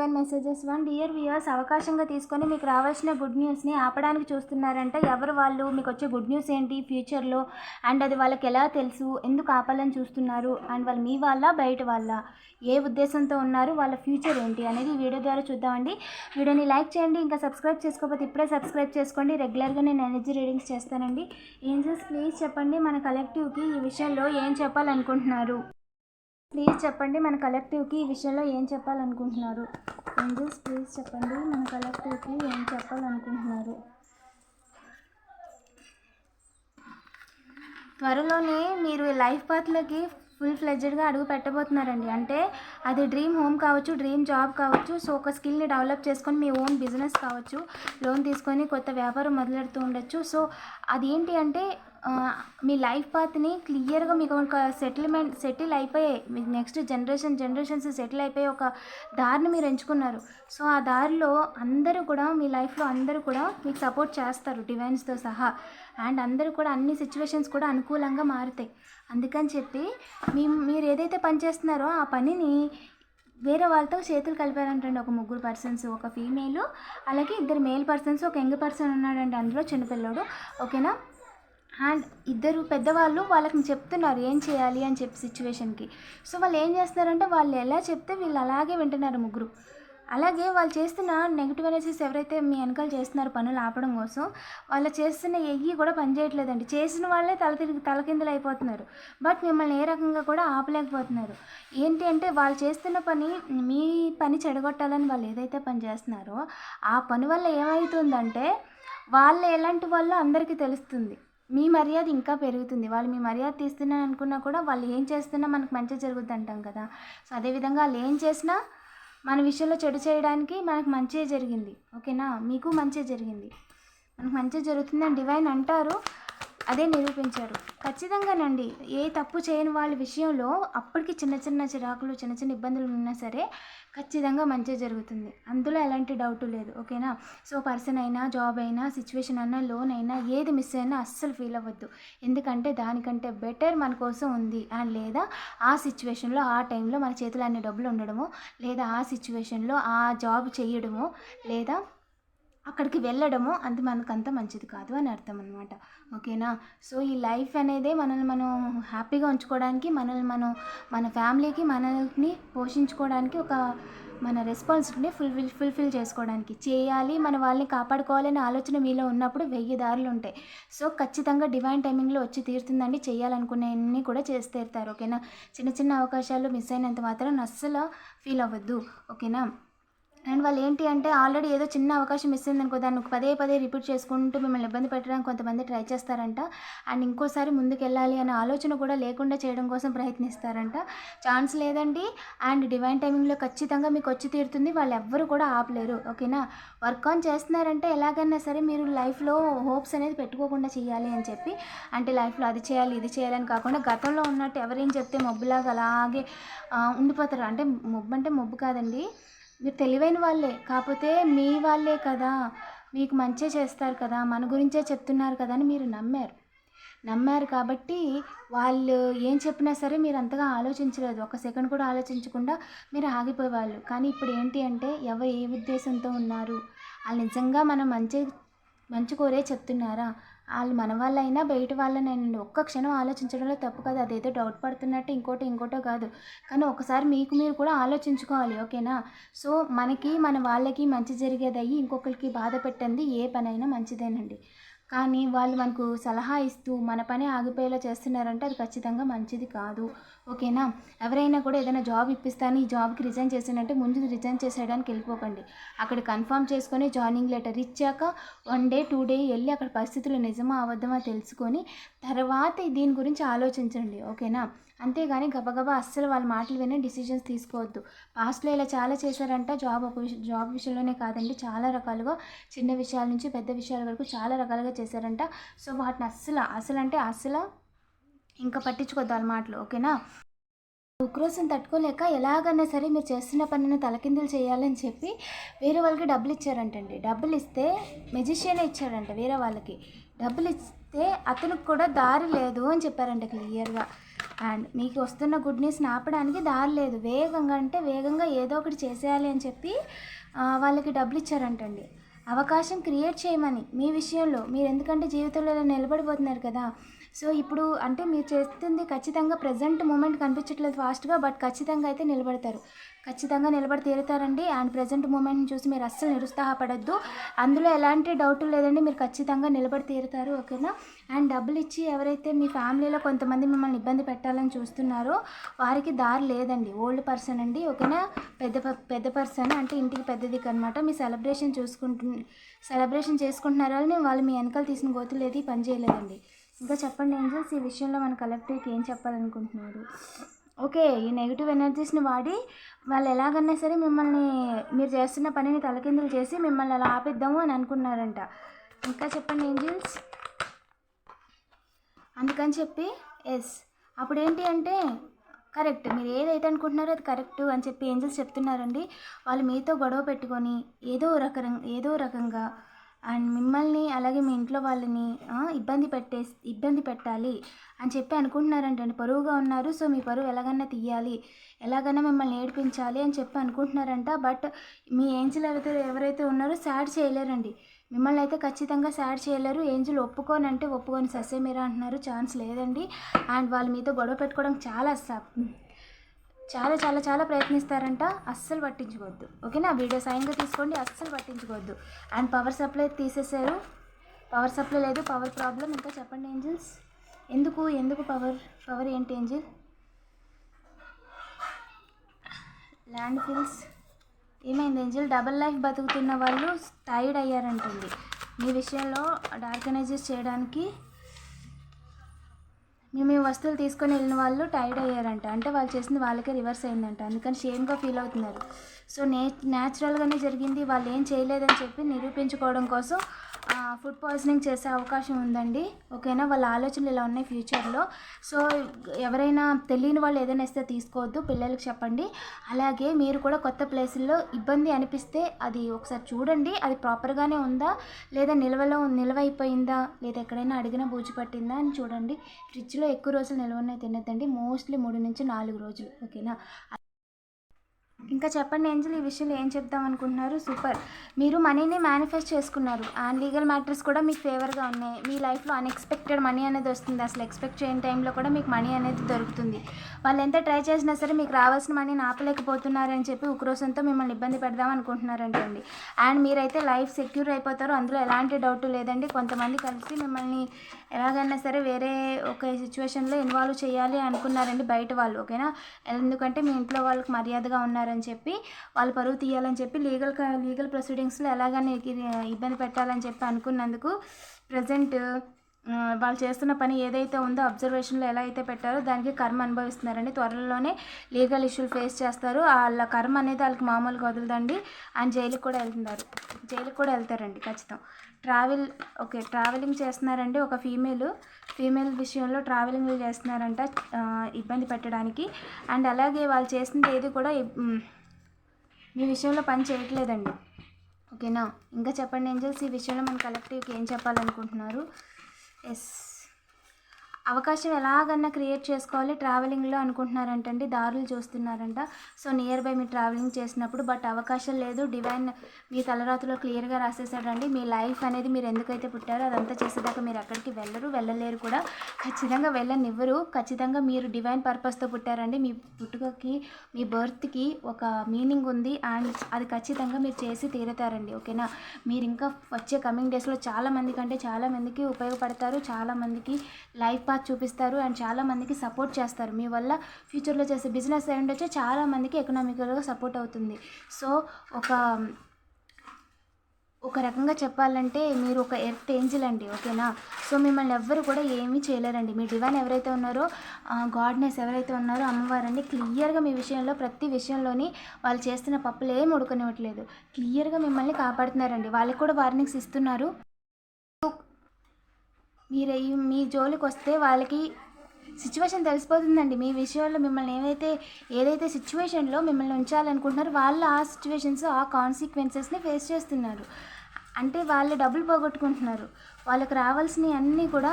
One messages one dear viewers అవకాశంగా తీసుకొని మీకు రావాల్సిన గుడ్ న్యూస్ని ఆపడానికి చూస్తున్నారంటే. ఎవరు వాళ్ళు? మీకు వచ్చే గుడ్ న్యూస్ ఏంటి? ఫ్యూచర్లో? అండ్ అది వాళ్ళకి ఎలా తెలుసు? ఎందుకు ఆపాలని చూస్తున్నారు? అండ్ వాళ్ళు మీ వాళ్ళ బయట వాళ్ళ? ఏ ఉద్దేశంతో ఉన్నారు? వాళ్ళ ఫ్యూచర్ ఏంటి? అనేది ఈ వీడియో ద్వారా చూద్దామండి. వీడియోని లైక్ చేయండి. ఇంకా సబ్స్క్రైబ్ చేసుకోకపోతే ఇప్పుడే సబ్స్క్రైబ్ చేసుకోండి. రెగ్యులర్గా నేను ఎనర్జీ రీడింగ్స్ చేస్తానండి. ఏంజల్స్ ప్లీజ్ చెప్పండి మన కలెక్టివ్కి ఈ విషయంలో ఏం చెప్పాలనుకుంటున్నారు? ప్లీజ్ చెప్పండి మన కలెక్టివ్కి ఈ విషయంలో ఏం చెప్పాలనుకుంటున్నారు? ఏంజల్స్ ప్లీజ్ చెప్పండి మన కలెక్టివ్కి ఏం చెప్పాలనుకుంటున్నారు? త్వరలోనే మీరు లైఫ్ పాత్లోకి ఫుల్ ఫ్లెడ్జెడ్గా అడుగు పెట్టబోతున్నారండి. అంటే అది డ్రీమ్ హోమ్ కావచ్చు డ్రీమ్ జాబ్ కావచ్చు సో ఒక స్కిల్ని డెవలప్ చేసుకొని మీ ఓన్ బిజినెస్ కావచ్చు లోన్ తీసుకొని కొత్త వ్యాపారం మొదలెడుతూ ఉండొచ్చు. సో అదేంటి అంటే మీ లైఫ్ పాత్ని క్లియర్గా మీకు ఒక సెటిల్మెంట్ సెటిల్ అయిపోయాయి మీ నెక్స్ట్ జనరేషన్ జనరేషన్స్ సెటిల్ అయిపోయే ఒక దారిని మీరు ఎంచుకున్నారు. సో ఆ దారిలో అందరూ కూడా మీ లైఫ్లో అందరూ కూడా మీకు సపోర్ట్ చేస్తారు డివైన్స్తో సహా. అండ్ అందరూ కూడా అన్ని సిచ్యువేషన్స్ కూడా అనుకూలంగా మారుతాయి. అందుకని చెప్పి మీ మీరు ఏదైతే పని చేస్తున్నారో ఆ పనిని వేరే వాళ్ళతో చేతులు కలిపారంటండి. ఒక ముగ్గురు పర్సన్స్ ఒక ఫీమేల్ అలాగే ఇద్దరు మేల్ పర్సన్స్ ఒక యంగ్ పర్సన్ ఉన్నాడండి అందులో చిన్నపిల్లడు. ఓకేనా? అండ్ ఇద్దరు పెద్దవాళ్ళు వాళ్ళకి చెప్తున్నారు ఏం చేయాలి? అని చెప్పి సిచ్యువేషన్కి. సో వాళ్ళు ఏం చేస్తున్నారంటే వాళ్ళు ఎలా చెప్తే వీళ్ళు అలాగే వింటున్నారు ముగ్గురు. అలాగే వాళ్ళు చేస్తున్న నెగిటివ్ ఎనర్జీస్ ఎవరైతే మీ వెనకాల చేస్తున్నారు పనులు ఆపడం కోసం వాళ్ళు చేస్తున్న ఎయ్యి కూడా పనిచేయట్లేదండి చేసిన వాళ్ళే తల తిరిగి తలకిందులు అయిపోతున్నారు. బట్ మిమ్మల్ని ఏ రకంగా కూడా ఆపలేకపోతున్నారు. ఏంటి అంటే వాళ్ళు చేస్తున్న పని మీ పని చెడగొట్టాలని వాళ్ళు ఏదైతే పని చేస్తున్నారో ఆ పని వల్ల ఏమవుతుందంటే వాళ్ళు ఎలాంటి వాళ్ళో అందరికీ తెలుస్తుంది. మీ మర్యాద ఇంకా పెరుగుతుంది. వాళ్ళు మీ మర్యాద తీస్తున్నాను అనుకున్నా కూడా వాళ్ళు ఏం చేస్తున్నా మనకు మంచి జరుగుద్ది అంటాం కదా. సో అదేవిధంగా వాళ్ళు ఏం చేసినా మన విషయంలో చెడు చేయడానికి మనకు మంచి జరిగింది. ఓకేనా? మీకు మంచి జరిగింది. మనకు మంచి జరుగుతుందని డివైన్ అంటారు. అదే నిరూపించారు. ఖచ్చితంగానండి ఏ తప్పు చేయని వాళ్ళ విషయంలో అప్పటికి చిన్న చిన్న చిరాకులు చిన్న చిన్న ఇబ్బందులు ఉన్నా సరే ఖచ్చితంగా మంచి జరుగుతుంది. అందులో ఎలాంటి డౌట్ లేదు ఓకేనా? సో పర్సన్ అయినా జాబ్ అయినా సిచ్యువేషన్ అయినా లోన్ అయినా ఏది మిస్ అయినా అస్సలు ఫీల్ అవ్వద్దు. ఎందుకంటే దానికంటే బెటర్ మన కోసం ఉంది అండ్ లేదా ఆ సిచ్యువేషన్లో ఆ టైంలో మన చేతిలో అన్ని డబ్బులు ఉండడము లేదా ఆ సిచ్యువేషన్లో ఆ జాబ్ చేయడము లేదా అక్కడికి వెళ్ళడము అది మనకంత మంచిది కాదు అని అర్థం అనమాట ఓకేనా? సో ఈ లైఫ్ అనేదే మనల్ని మనం హ్యాపీగా ఉంచుకోవడానికి మనల్ని మనం మన ఫ్యామిలీకి మనల్ని పోషించుకోవడానికి ఒక మన రెస్పాన్సిబిలిటీ ఫుల్ఫిల్ ఫుల్ఫిల్ చేసుకోవడానికి చేయాలి మన వాళ్ళని కాపాడుకోవాలనే ఆలోచన మీలో ఉన్నప్పుడు వెయ్యి దారులు ఉంటాయి. సో ఖచ్చితంగా డివైన్ టైమింగ్లో వచ్చి తీరుతుందండి. చేయాలనుకునేవన్నీ కూడా చేసి తీరుతారు. ఓకేనా? చిన్న చిన్న అవకాశాలు మిస్ అయినంత మాత్రం అస్సలు ఫీల్ అవ్వద్దు. ఓకేనా? అండ్ వాళ్ళు ఏంటి అంటే ఆల్రెడీ ఏదో చిన్న అవకాశం మిస్ అయిందనుకో దాన్ని పదే పదే రిపీట్ చేసుకుంటూ మిమ్మల్ని ఇబ్బంది పెట్టడానికి కొంతమంది ట్రై చేస్తారంట. అండ్ ఇంకోసారి ముందుకు వెళ్ళాలి అనే ఆలోచన కూడా లేకుండా చేయడం కోసం ప్రయత్నిస్తారంట. ఛాన్స్ లేదండి. అండ్ డివైన్ టైమింగ్లో ఖచ్చితంగా మీకు వచ్చి తీరుతుంది. వాళ్ళు ఎవ్వరు కూడా ఆపలేరు. ఓకేనా? వర్క్ ఆన్ చేస్తున్నారంటే ఎలాగైనా సరే మీరు లైఫ్లో హోప్స్ అనేది పెట్టుకోకుండా చేయాలి అని చెప్పి అంటే లైఫ్లో అది చేయాలి ఇది చేయాలని కాకుండా గతంలో ఉన్నట్టు ఎవరేం చెప్తే మబ్బులాగా అలాగే ఉండిపోతారు. అంటే మొబ్బు అంటే మొబ్బు కాదండి. మీరు తెలివైన వాళ్ళే. కాకపోతే మీ వాళ్ళే కదా. మీకు మంచే చేస్తారు కదా. మన గురించే చెప్తున్నారు కదా అని మీరు నమ్మారు. నమ్మారు కాబట్టి వాళ్ళు ఏం చెప్పినా సరే మీరు అంతగా ఆలోచించలేదు. ఒక సెకండ్ కూడా ఆలోచించకుండా మీరు ఆగిపోయేవాళ్ళు. కానీ ఇప్పుడు ఏంటి అంటే ఎవరు ఏ ఉద్దేశంతో ఉన్నారు? వాళ్ళు నిజంగా మనం మంచి మంచి కోరే చెప్తున్నారా? వాళ్ళు మన వాళ్ళైనా బయట వాళ్ళనైనా ఒక్క క్షణం ఆలోచించడంలో తప్పు కాదు. అదేదో డౌట్ పడుతున్నట్టు ఇంకోటి ఇంకోటో కాదు. కానీ ఒకసారి మీకు మీరు కూడా ఆలోచించుకోవాలి ఓకేనా? సో మనకి మన వాళ్ళకి మంచి జరిగేదయ్యి ఇంకొకరికి బాధ పెట్టండి ఏ పనైనా మంచిదేనండి. కానీ వాళ్ళు మనకు సలహా ఇస్తూ మన పని ఆగిపోయేలా చేస్తున్నారంటే అది ఖచ్చితంగా మంచిది కాదు. ఓకేనా? ఎవరైనా కూడా ఏదైనా జాబ్ ఇప్పిస్తాను ఈ జాబ్కి రిజైన్ చేసానంటే ముందు రిజైన్ చేసేయడానికి వెళ్ళిపోకండి. అక్కడ కన్ఫర్మ్ చేసుకొని జాయినింగ్ లెటర్ ఇచ్చాక వన్ డే టూ డే వెళ్ళి అక్కడ పరిస్థితులు నిజమా అబద్ధమా తెలుసుకొని తర్వాత దీని గురించి ఆలోచించండి. ఓకేనా? అంతేగాని గబగబా అస్సలు వాళ్ళ మాటలు విని డిసిజన్స్ తీసుకోవద్దు. పాస్ట్లో ఇలా చాలా చేశారంట. జాబ్ ఒక విషయం జాబ్ విషయంలోనే కాదండి. చాలా రకాలుగా చిన్న విషయాల నుంచి పెద్ద విషయాల వరకు చాలా రకాలుగా చేశారంట. సో వాటిని అస్సలు అసలు అంటే అస్సలు ఇంకా పట్టించుకోవద్దు వాళ్ళ మాటలు ఓకేనా? ఉక్రోసం తట్టుకోలేక ఎలాగన్నా సరే మీరు చేస్తున్న పనిని తలకిందులు చేయాలని చెప్పి వేరే వాళ్ళకి డబ్బులు ఇచ్చారంటండి. డబ్బులు ఇస్తే మెజిషియనే ఇచ్చాడంట వేరే వాళ్ళకి. డబ్బులు ఇస్తే అతనికి కూడా దారి లేదు అని చెప్పారంట క్లియర్గా అండ్ మీకు వస్తున్న గుడ్ న్యూస్ని ఆపడానికి దారి లేదు. వేగంగా అంటే వేగంగా ఏదో ఒకటి చేసేయాలి అని చెప్పి వాళ్ళకి డబ్బులు ఇచ్చారంటండి. అవకాశం క్రియేట్ చేయమని మీ విషయంలో మీరు ఎందుకంటే జీవితంలో ఇలా నిలబడిపోతున్నారు కదా. సో ఇప్పుడు అంటే మీరు చేస్తుంది ఖచ్చితంగా ప్రజెంట్ మూమెంట్ కనిపించట్లేదు ఫాస్ట్గా బట్ ఖచ్చితంగా అయితే నిలబడతారు. ఖచ్చితంగా నిలబడి తీరుతారండి అండ్ ప్రజెంట్ మూమెంట్ని చూసి మీరు అస్సలు నిరుత్సాహపడద్దు. అందులో ఎలాంటి డౌట్ లేదండి. మీరు ఖచ్చితంగా నిలబడి తీరుతారు ఓకేనా? అండ్ డబ్బులు ఇచ్చి ఎవరైతే మీ ఫ్యామిలీలో కొంతమంది మిమ్మల్ని ఇబ్బంది పెట్టాలని చూస్తున్నారో వారికి దారి లేదండి. ఓల్డ్ పర్సన్ అండి ఓకేనా? పెద్ద ప- పెద్ద పర్సన్ అంటే ఇంటికి పెద్దది అనమాట మీ సెలబ్రేషన్ చూసుకుంటు సెలబ్రేషన్ చేసుకుంటున్నారు వాళ్ళని వాళ్ళు మీ వెనకాల తీసిన గోతులు ఏది పని చేయలేదండి. ఇంకా చెప్పండి ఏంజల్స్? ఈ విషయంలో మన కలెక్టివ్కి ఏం చెప్పాలనుకుంటున్నారు? ఓకే ఈ నెగిటివ్ ఎనర్జీస్ని వాడి వాళ్ళు ఎలాగన్నా సరే మిమ్మల్ని మీరు చేస్తున్న పనిని తలకిందులు చేసి మిమ్మల్ని అలా ఆపిద్దాము అని అనుకున్నారంట. ఇంకా చెప్పండి ఏంజిల్స్? అందుకని చెప్పి ఎస్ అప్పుడు ఏంటి అంటే కరెక్ట్. మీరు ఏదైతే అనుకుంటున్నారో అది కరెక్ట్ అని చెప్పి ఏంజల్స్ చెప్తున్నారండి. వాళ్ళు మీతో గొడవ పెట్టుకొని ఏదో రకం ఏదో రకంగా అండ్ మిమ్మల్ని అలాగే మీ ఇంట్లో వాళ్ళని ఇబ్బంది పెట్టే ఇబ్బంది పెట్టాలి అని చెప్పి అనుకుంటున్నారంటండి. పరువుగా ఉన్నారు సో మీ పరువు ఎలాగన్నా తీయాలి ఎలాగైనా మిమ్మల్ని ఏడిపించాలి అని చెప్పి అనుకుంటున్నారంట. బట్ మీ ఏంజిల్ ఎవరైతే ఎవరైతే ఉన్నారో సాడ్ చేయలేరండి. మిమ్మల్ని అయితే ఖచ్చితంగా సాడ్ చేయలేరు. ఏంజిల్ ఒప్పుకోని అంటే ఒప్పుకొని. ససేమీరా అంటున్నారు. ఛాన్స్ లేదండి. అండ్ వాళ్ళ మీతో గొడవ పెట్టుకోవడానికి చాలా స- చాలా చాలా చాలా ప్రయత్నిస్తారంట. అస్సలు పట్టించుకోవద్దు. ఓకేనా? వీడియో సైన్గా తీసుకోండి. అస్సలు పట్టించుకోవద్దు. అండ్ పవర్ సప్లై తీసేసారు పవర్ సప్లై లేదు. Power problem. ఇంకా చెప్పండి ఏంజిల్స్? ఎందుకు? ఎందుకు పవర్? పవర్ ఏంటి ఏంజిల్? Land fils. ఏమైంది ఏంజిల్? డబల్ లైఫ్ బతుకుతున్న వాళ్ళు టైర్డ్ అయ్యారంటుంది మీ విషయంలో డార్క్ ఎనర్జీస్ చేయడానికి మేము ఈ వస్తువులు తీసుకొని వెళ్ళిన వాళ్ళు టైర్డ్ అయ్యారంట. అంటే వాళ్ళు చేసింది వాళ్ళకే రివర్స్ అయిందంట. అందుకని షేమ్గా ఫీల్ అవుతున్నారు. సో నే న్యాచురల్గానే జరిగింది. వాళ్ళు ఏం చేయలేదని చెప్పి నిరూపించుకోవడం కోసం ఫుడ్ పాయిజనింగ్ చేసే అవకాశం ఉందండి. ఓకేనా? వాళ్ళ ఆలోచనలు ఇలా ఉన్నాయి ఫ్యూచర్లో. సో ఎవరైనా తెలియని వాళ్ళు ఏదైనా ఇస్తే తీసుకోవద్దు. పిల్లలకి చెప్పండి. అలాగే మీరు కూడా కొత్త ప్లేసుల్లో ఇబ్బంది అనిపిస్తే అది ఒకసారి చూడండి. అది ప్రాపర్గానే ఉందా? లేదా నిల్వలో నిల్వ అయిపోయిందా? లేదా ఎక్కడైనా అడిగినా బూజు పట్టిందా అని చూడండి. ఫ్రిడ్జ్లో ఎక్కువ రోజులు నిల్వనే తినద్దండి. మోస్ట్లీ మూడు నుంచి నాలుగు రోజులు. ఓకేనా? ఇంకా చెప్పండి ఏంజల్ ఈ విషయంలో ఏం చెప్దాం అనుకుంటున్నారు? సూపర్. మీరు మనీని మేనిఫెస్ట్ చేసుకున్నారు. అండ్ లీగల్ మ్యాటర్స్ కూడా మీకు ఫేవర్గా ఉన్నాయి. మీ లైఫ్లో అన్ఎక్స్పెక్టెడ్ మనీ అనేది వస్తుంది. అసలు ఎక్స్పెక్ట్ చేయని టైంలో కూడా మీకు మనీ అనేది దొరుకుతుంది. వాళ్ళు ఎంత ట్రై చేసినా సరే మీకు రావాల్సిన మనీని ఆపలేకపోతున్నారని చెప్పి ఉక్రోషంతో మిమ్మల్ని ఇబ్బంది పెడదాం అనుకుంటున్నారంటండి. అండ్ మీరైతే లైఫ్ సెక్యూర్ అయిపోతారు అందులో ఎలాంటి డౌట్ లేదండి. కొంతమంది కలిసి మిమ్మల్ని ఎలాగైనా సరే వేరే ఒక సిచ్యువేషన్లో ఇన్వాల్వ్ చేయాలి అనుకున్నారండి బయట వాళ్ళు ఓకేనా? ఎందుకంటే మీ ఇంట్లో వాళ్ళకి మర్యాదగా ఉన్నారని చెప్పి చెప్పి వాళ్ళు పరువు తీయాలని చెప్పి లీగల్ లీగల్ ప్రొసీడింగ్స్లో ఎలాగైనా ఇబ్బంది పెట్టాలని చెప్పి అనుకున్నందుకు ప్రజెంట్ వాళ్ళు చేస్తున్న పని ఏదైతే ఉందో అబ్జర్వేషన్లో ఎలా అయితే పెట్టారో దానికి కర్మ అనుభవిస్తున్నారండి. త్వరలోనే లీగల్ ఇష్యూలు ఫేస్ చేస్తారు. వాళ్ళ కర్మ అనేది వాళ్ళకి మామూలుగా వదలదండి. అండ్ జైలుకి కూడా వెళ్తున్నారు. జైలుకి కూడా వెళ్తారండి ఖచ్చితం. ట్రావెల్ ఓకే ట్రావెలింగ్ చేస్తున్నారండి ఒక ఫీమేల్. ఫీమేల్ విషయంలో ట్రావెలింగ్ చేస్తున్నారంట ఇబ్బంది పెట్టడానికి. అండ్ అలాగే వాళ్ళు చేసింది ఏది కూడా మీ విషయంలో పని చేయట్లేదండి. ఓకేనా? ఇంకా చెప్పండి ఏంజల్స్ ఈ విషయంలో మన కలెక్టివ్కి ఏం చెప్పాలనుకుంటున్నారు? ఎస్. అవకాశం ఎలాగన్నా క్రియేట్ చేసుకోవాలి. ట్రావెలింగ్లో అనుకుంటున్నారంటండి దారులు చూస్తున్నారంట. సో నియర్ బై మీరు ట్రావెలింగ్ చేసినప్పుడు బట్ అవకాశం లేదు. డివైన్ మీ తలరాతులో క్లియర్గా రాసేసాడండి మీ లైఫ్ అనేది మీరు ఎందుకైతే పుట్టారో అదంతా చేసేదాకా మీరు ఎక్కడికి వెళ్ళరు వెళ్ళలేరు కూడా. ఖచ్చితంగా వెళ్ళనివ్వరు. ఖచ్చితంగా మీరు డివైన్ పర్పస్తో పుట్టారండి. మీ పుట్టుకకి మీ బర్త్కి ఒక మీనింగ్ ఉంది. అండ్ అది ఖచ్చితంగా మీరు చేసి తీరుతారండి. ఓకేనా? మీరు ఇంకా వచ్చే కమింగ్ డేస్లో చాలా మంది కంటే చాలా మందికి ఉపయోగపడతారు. చాలామందికి లైఫ్ పాత్ చూపిస్తారు అండ్ చాలామందికి సపోర్ట్ చేస్తారు. మీ వల్ల ఫ్యూచర్లో చేసే బిజినెస్ అయి ఉండొచ్చు చాలామందికి ఎకనామికల్గా సపోర్ట్ అవుతుంది. సో ఒక ఒక రకంగా చెప్పాలంటే మీరు ఒక ఎర్త్ ఏంజిల్ అండి ఓకేనా సో మిమ్మల్ని ఎవ్వరు కూడా ఏమీ చేయలేరండి. మీ డివైన్ ఎవరైతే ఉన్నారో గాడ్నెస్ ఎవరైతే ఉన్నారో అమ్మవారండి క్లియర్గా మీ విషయంలో ప్రతి విషయంలోని వాళ్ళు చేస్తున్న పప్పులు ఏం ఉడకనివ్వట్లేదు. క్లియర్గా మిమ్మల్ని కాపాడుతున్నారండి. వాళ్ళకి కూడా వార్నింగ్స్ ఇస్తున్నారు. మీరు మీ జోలికి వస్తే వాళ్ళకి సిచ్యువేషన్ తెలిసిపోతుందండి. మీ విషయంలో మిమ్మల్ని ఏవైతే ఏదైతే సిచ్యువేషన్లో మిమ్మల్ని ఉంచాలనుకుంటున్నారో వాళ్ళు ఆ సిచ్యువేషన్స్ ఆ కాన్సిక్వెన్సెస్ని ఫేస్ చేస్తున్నారు. అంటే వాళ్ళు డబ్బులు పోగొట్టుకుంటున్నారు. వాళ్ళకి రావాల్సినవి అన్నీ కూడా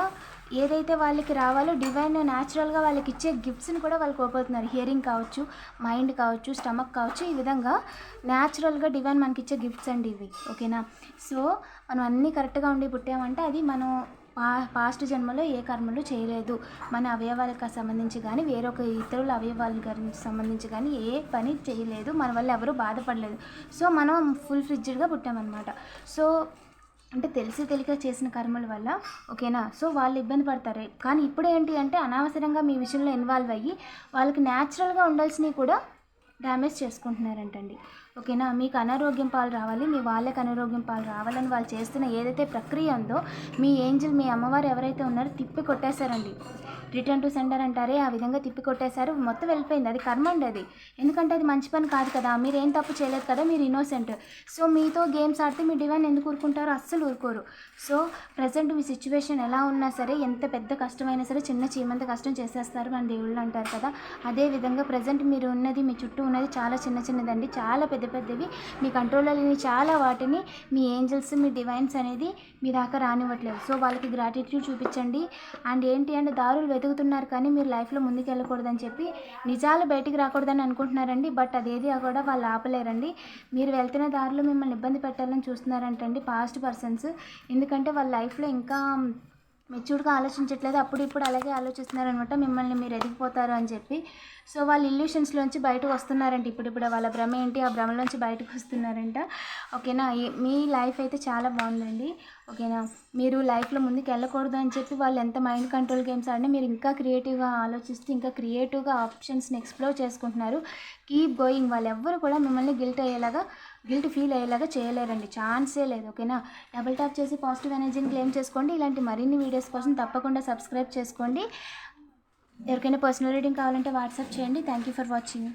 ఏదైతే వాళ్ళకి రావాలో డివైన్ న్యాచురల్గా వాళ్ళకి ఇచ్చే గిఫ్ట్స్ని కూడా వాళ్ళు కోల్పోతున్నారు. హియరింగ్ కావచ్చు మైండ్ కావచ్చు స్టమక్ కావచ్చు ఈ విధంగా న్యాచురల్గా డివైన్ మనకి ఇచ్చే గిఫ్ట్స్ అండి ఇవి. ఓకేనా సో మనం అన్నీ కరెక్ట్గా ఉండి పుట్టామంటే అది మనం పా పాస్ట్ జన్మలో ఏ కర్మలు చేయలేదు. మన అవయవాలకు సంబంధించి కానీ వేరొక ఇతరుల అవయవాలకు సంబంధించి కానీ ఏ పని చేయలేదు. మన వల్ల ఎవరు బాధపడలేదు. సో మనం ఫుల్ ఫ్రిడ్జ్డ్గా పుట్టామన్నమాట. సో అంటే తెలిసి తెలియక చేసిన కర్మల వల్ల ఓకేనా? సో వాళ్ళు ఇబ్బంది పడతారు. కానీ ఇప్పుడు ఏంటి అంటే అనవసరంగా మీ విషయంలో ఇన్వాల్వ్ అయ్యి వాళ్ళకి న్యాచురల్గా ఉండాల్సినవి కూడా డ్యామేజ్ చేసుకుంటున్నారంటండి. ఓకేనా? మీకు అనారోగ్యం పాలు రావాలి మీ వాళ్ళకి అనారోగ్యం పాలు రావాలని వాళ్ళు చేస్తున్న ఏదైతే ప్రక్రియ ఉందో మీ ఏంజిల్ మీ అమ్మవారు ఎవరైతే ఉన్నారో తిప్పి కొట్టేశారండి. రిటర్న్ టు సెండర్ అంటారే ఆ విధంగా తిప్పి కొట్టేశారు. మొత్తం వెళ్ళిపోయింది. అది కర్మ అండి అది. ఎందుకంటే అది మంచి పని కాదు కదా. మీరు ఏం తప్పు చేయలేదు కదా మీరు ఇన్నోసెంట్. సో మీతో గేమ్స్ ఆడితే మీ డివైన్ ఎందుకు ఊరుకుంటారో అస్సలు ఊరుకోరు. సో ప్రజెంట్ మీ సిచ్యువేషన్ ఎలా ఉన్నా సరే ఎంత పెద్ద కష్టమైనా సరే చిన్న చీమంత కష్టం చేసేస్తారు మన దేవుళ్ళు అంటారు కదా. అదే విధంగా ప్రజెంట్ మీరు ఉన్నది మీ చుట్టూ ఉన్నది చాలా చిన్న చిన్నదండి. చాలా పెద్ద పెద్దవి. మీ కంట్రోల్లో లేని చాలా వాటిని మీ ఏంజల్స్ మీ డివైన్స్ అనేది మీ దాకా రానివ్వట్లేదు. సో వాళ్ళకి గ్రాటిట్యూడ్ చూపించండి. అండ్ ఏంటి అంటే దారులు వెతుకుతున్నారు కానీ మీరు లైఫ్లో ముందుకు వెళ్ళకూడదని చెప్పి నిజాలు బయటికి రాకూడదని అనుకుంటున్నారండి. బట్ అదేది కూడా వాళ్ళు ఆపలేరండి. మీరు వెళ్తున్న దారిలో మిమ్మల్ని ఇబ్బంది పెట్టాలని చూస్తున్నారంటండి పాస్ట్ పర్సన్స్ ఎందుకంటే వాళ్ళ లైఫ్లో ఇంకా మెచ్యూర్డ్గా ఆలోచించట్లేదు. అప్పుడు ఇప్పుడు అలాగే ఆలోచిస్తున్నారనమాట. మిమ్మల్ని మీరు ఎదిగిపోతారు అని చెప్పి. సో వాళ్ళు ఇల్యూషన్స్లోంచి బయటకు వస్తున్నారంట. ఇప్పుడు వాళ్ళ భ్రమ ఏంటి? ఆ భ్రమలోంచి బయటకు వస్తున్నారంట. ఓకేనా? మీ లైఫ్ అయితే చాలా బాగుందండి. ఓకేనా? మీరు లైఫ్లో ముందుకు వెళ్ళకూడదు అని చెప్పి వాళ్ళు ఎంత మైండ్ కంట్రోల్ గేమ్స్ ఆడినా మీరు ఇంకా క్రియేటివ్గా ఆలోచిస్తూ ఇంకా క్రియేటివ్గా ఆప్షన్స్ని ఎక్స్ప్లోర్ చేసుకుంటున్నారు. Keep going. వాళ్ళు ఎవ్వరు కూడా మిమ్మల్ని గిల్ట్ అయ్యేలాగా గిల్ట్ ఫీల్ అయ్యేలాగా చేయలేరండి. ఛాన్సే లేదు ఓకేనా? డబుల్ ట్యాప్ చేసి పాజిటివ్ ఎనర్జీని క్లెయిమ్ చేసుకోండి. ఇలాంటి మరిన్ని వీడియోస్ కోసం తప్పకుండా సబ్స్క్రైబ్ చేసుకోండి. ఎవరికైనా పర్సనల్ రీడింగ్ కావాలంటే వాట్సాప్ చేయండి. Thank you for watching.